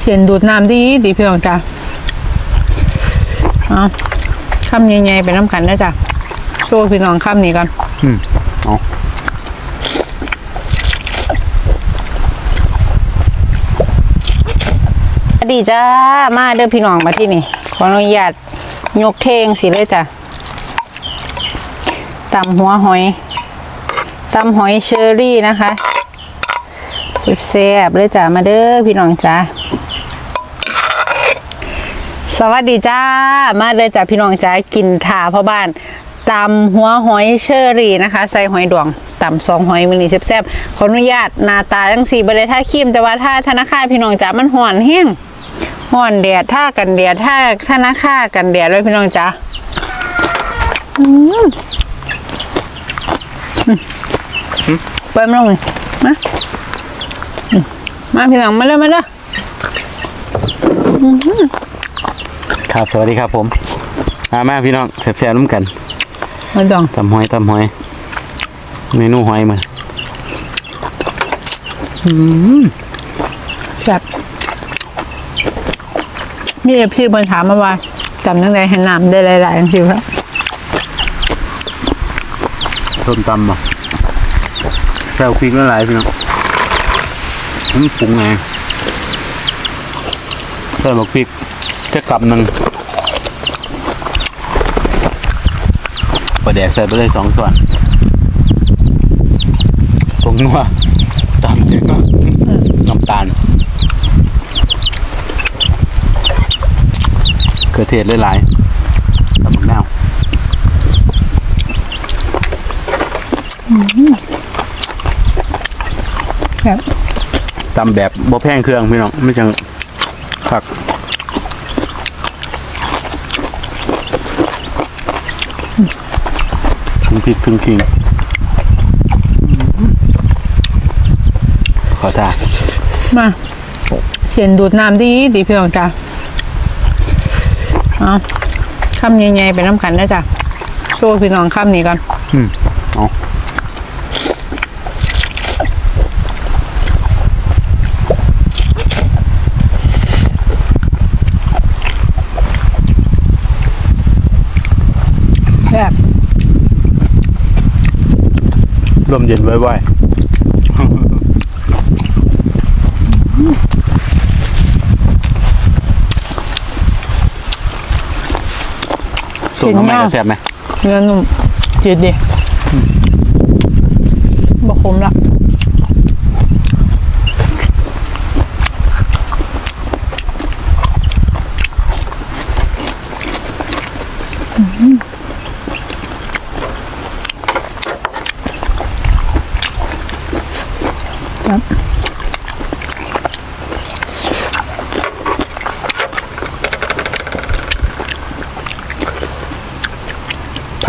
เสียนดูดน้ำดีดีพี่น้องจ้ะเอาคำใหญ่ๆไปน้ำกันได้อจ้ะโชว์พี่น้องคำนี้ก่อนอืมเอาสวัสดีจ้า มาเด้อพี่น้องมาที่นี่ ขออนุญาตยกเทงสิเลยจ้ะตำหัวหอยตำหอยเชอรี่นะคะแซ่บๆเลยจ้ะมาเด้อพี่น้องจ้า สวัสดีจ้า มาเด้อจ้ะพี่น้องจ้ากินถาพ่อบ้านตำหัวหอยเชอรี่นะคะ ใส่หอยดวงตำสองหอยมันนี่แซ่บๆขออนุญาตหน้าตาจังสี่บริท่าคีมแต่ว่าถ้าธนาคารพี่น้องจ้ามันห่อนแห้งห่อนแดดท่ากันแดดท่าท่านาค่ากันแดดเลยพี่น้องจ้าอืมอืมไปมาลงเลยมามมาพี่น้องมาเลยมาเลย ครับสวัสดีครับผมมามาพี่น้องแซ่บๆน้ำกันมาดองตำหอยตำหอยเมนูหอยมาแบบมีเอฟซีบนถามมาว่าจำตั้งแต่เห็นน้ำได้หลายๆอย่างสิครับต้มตำบ่แซ่บพริกละลายพี่น้องมันปรุงไงใส่บักพริก จะกลับหนึ่งปลาแดกใส่ไปเลยสองส่วนผงนัวตำเจ๊ก็น้ำตาลเกลือเทศหลายๆตำบักแนวแบบตำแบบบ่แพงเครื่องพี่น้องไม่จังคัก ถึงพริกถึงขิงขอตามาเสียนดูดน้ำดีดีพี่น้องจ้าเอาคำใหญ่ๆไปน้ำกันได้อจ้ะโชว์พี่น้องคำนี้ก่อน อืมเอา แบบ ล มเย็นไว้ๆส่งทำไมกระแสบไหมเนื้อนุ่มจืดดีบะคมละ ผั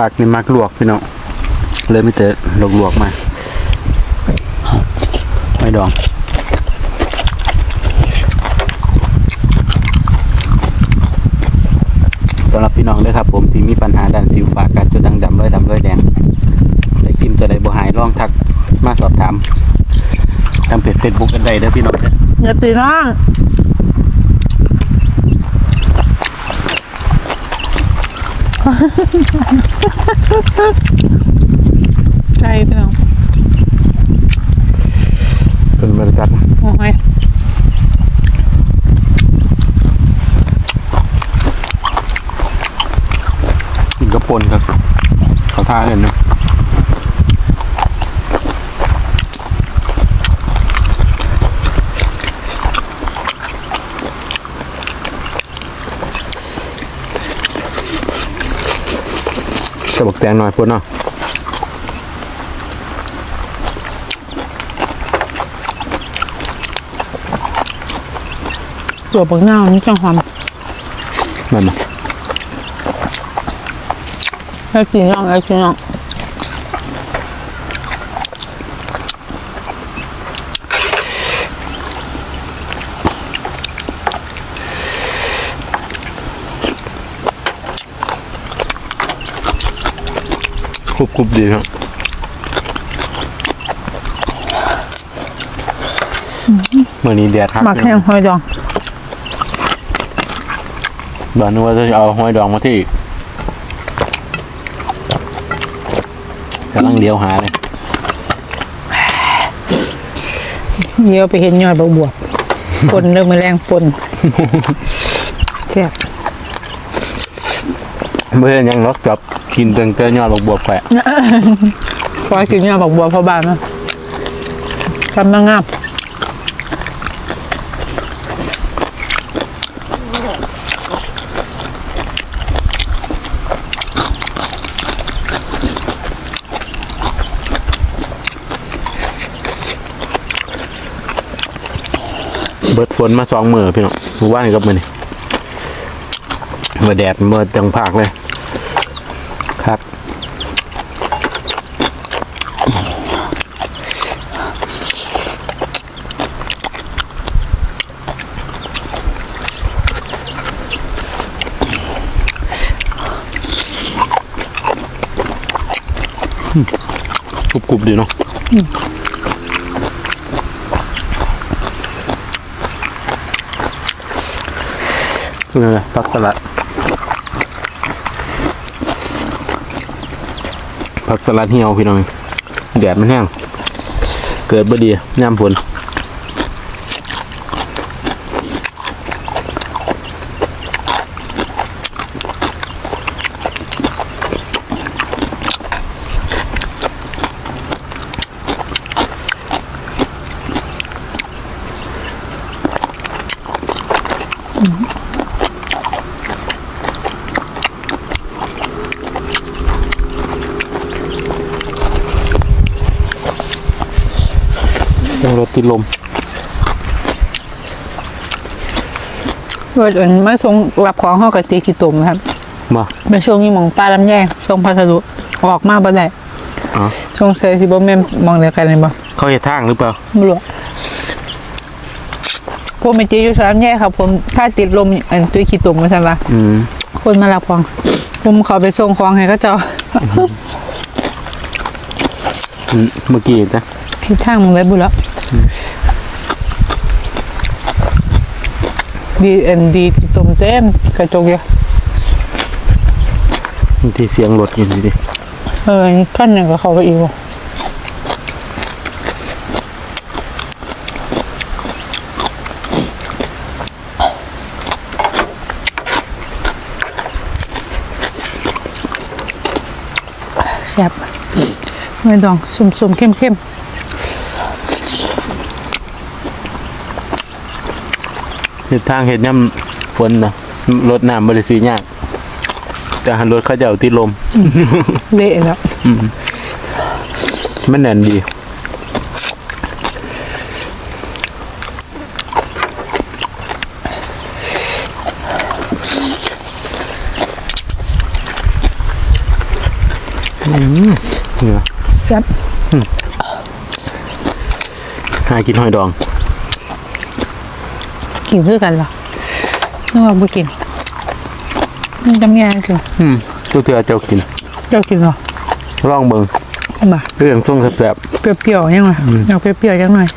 กนี่มักลวกพี่น้องเลยไม่เตะลวกลวกมาไม่ดองสำหรับพี่น้องเลยครับ ผมที่มีปัญหาด้านสิวฝากกัดจุดดังดำร้อยดำร้อยแดงใส่ครีมตัวใดบ่หายลองทักมาสอบถาม ทางเพจเฟซบุ๊กกันได้เด้อพี่น้องเด้ออย่าตีน้องใช่พี่น้องเป็นบรรยากาศโอ้ยกินกระปนครับเขาท่าเลยนะ จะบอกแตงหน่อยพุ่นเนาะตัวปังเน่านี่จังหอมนั่นนะแล้วกินน้องแล้วกินน้อง รุบครุบดีครับเมื่อนี้แดดทักหมักแห้งหอยดองบ้านนึกว่าจะเอาหอยดองมาที่กำลังเลี้ยวหาเลยเดี๋ยวไปเห็นยอดบวบวบปนเริ่มมาแรงปนแซ่บเมื่อยังล็อกจับ กินเต็งเตยยอดบกบวบไปพอกินยอดบวบวบพอบ้านนะทำมางามเบิดฝนมาสองมือพี่น้องหมู่บ้านนี่กับมือนี่เมื่อแดดเมื่อจังภาคเลย กรุบกรุบดีเนาะนี่แหละผักสลัดผักสลัดเหี่ยวพี่น้องแดดมันแห้ง เกิดบ่ดีย่ำฝน ยังรถติดลมเวลามาส่งรับของห้องกับตีขี้ตุ่มครับมาไปช่วงนี้หมองปลาลำแยงช่วงพัสดุออกมาบ่ได้อ๋อช่วงเซซิบ่แม่นมองเดียวกันเลยบ่เขาเห็ดทางหรือเปล่าไม่รู้อะผมไปจีอยู่สามแยกครับ ผมถ้าติดลมอันตุยขี้ตุ่มมาใช่ปะอืมคนมารับของผมเขาไปส่งของให้เขาเจ้าอืมเมื่อกี้จ้ะผิด ทางมึงเลยบุญแล้วดีอันดีขี้ตุ่มเต็มกระจกเยอะบางที่เสียงรถอยู่นี่ดิเออขั้นหนึ่งก็เขาไปอีกว่ะแซ่บไม่ดองสุ่มๆเข้ม เห็ดทางเห็ดย่ำฝนนะรถน้ำบริสียากแต่หันรถเขาจะเอาติดลมๆเละแล้วมันแน่นดีอืมเนี่ยแซ่บหากินหอยดอง กินคือกันเหรอนึกว่าไม่กินนี่จำแย่กินอืมทุกเทือเจ้ากิน เจ้ากินเหรอร่องเบิงมาเรื่องส่งแสบเปรี้ยวๆยังไงอยากเปรี้ยวๆยังหน่อย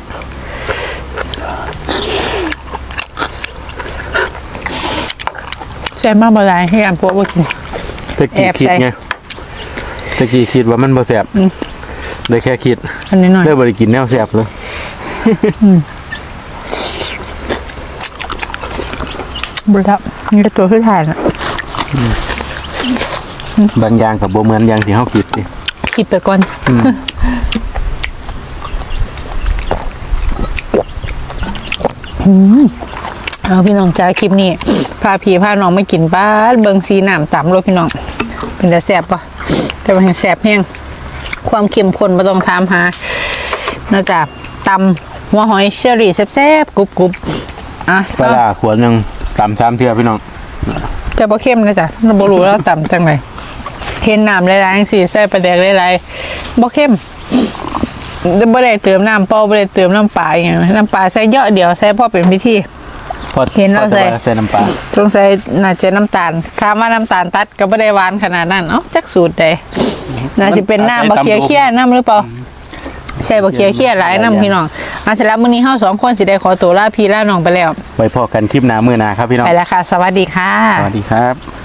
แซ่บมากบ่ได้ให้อ่านพวกว่ากินๆตะกี้แอบคิดใส่ไงตะกี้คิดว่ามันบ่แสบได้แค่คิดอันนี้หน่อยได้บริกินแนวแสบเลย บรับนี่ก็ตัวที่ถ่ายนะบางอย่างกับบ่เหมือนอย่างที่เฮาคิดดิคิดไปก่อนอืมเอาพี่น้องจ้าคลิปนี้พาพี่พาน้องไม่กินบ้านเบิงซีน้ำต่ำรถพี่น้อง เป็นแต่แสบปะแต่ว่าเห็นแสบแห้งความเข้มข้นไม่ต้องถามหาน่าจะตำหัวหอยเชอรี่แซ่บๆกรุบๆอะปลาร้าขวดหนึง ตำสามเทื่อพี่น้องจะบ่เข้มนะจ๊ะเราบ่รู้แล้วต่ำจังไหนเห็นน้ำหลายๆจังซี่ใส่ปลาแดกหลายๆบ่เข้มบ่ได้เติมน้ำเปล่าบ่ได้เติมน้ำปลาอย่างนั้นน้ำปลาใส่เยอะเดี๋ยวใส่พอเป็นพิธีพอเห็นแล้วพอจะใส่ว่าใส่น้ำปลาสงสัยน่าจะน้ำตาลถามว่าน้ำตาลตัดก็ไม่ได้หวานขนาดนั้นเอ้าจักสูตรใดน่าจะเป็นน้ำบะเคียเคี่ยน้ำหรือเปล่าใช่บะเคียเคี่ยหลายน้ำพี่น้อง อะเสร็จแล้วมื้อนี้เฮาสองคนสิได้ขอตัวลาพี่ลาน้องไปแล้ว ไว้พอกันคลิปหน้ามือหนาครับพี่น้อง ไปแล้วค่ะ สวัสดีค่ะ สวัสดีครับ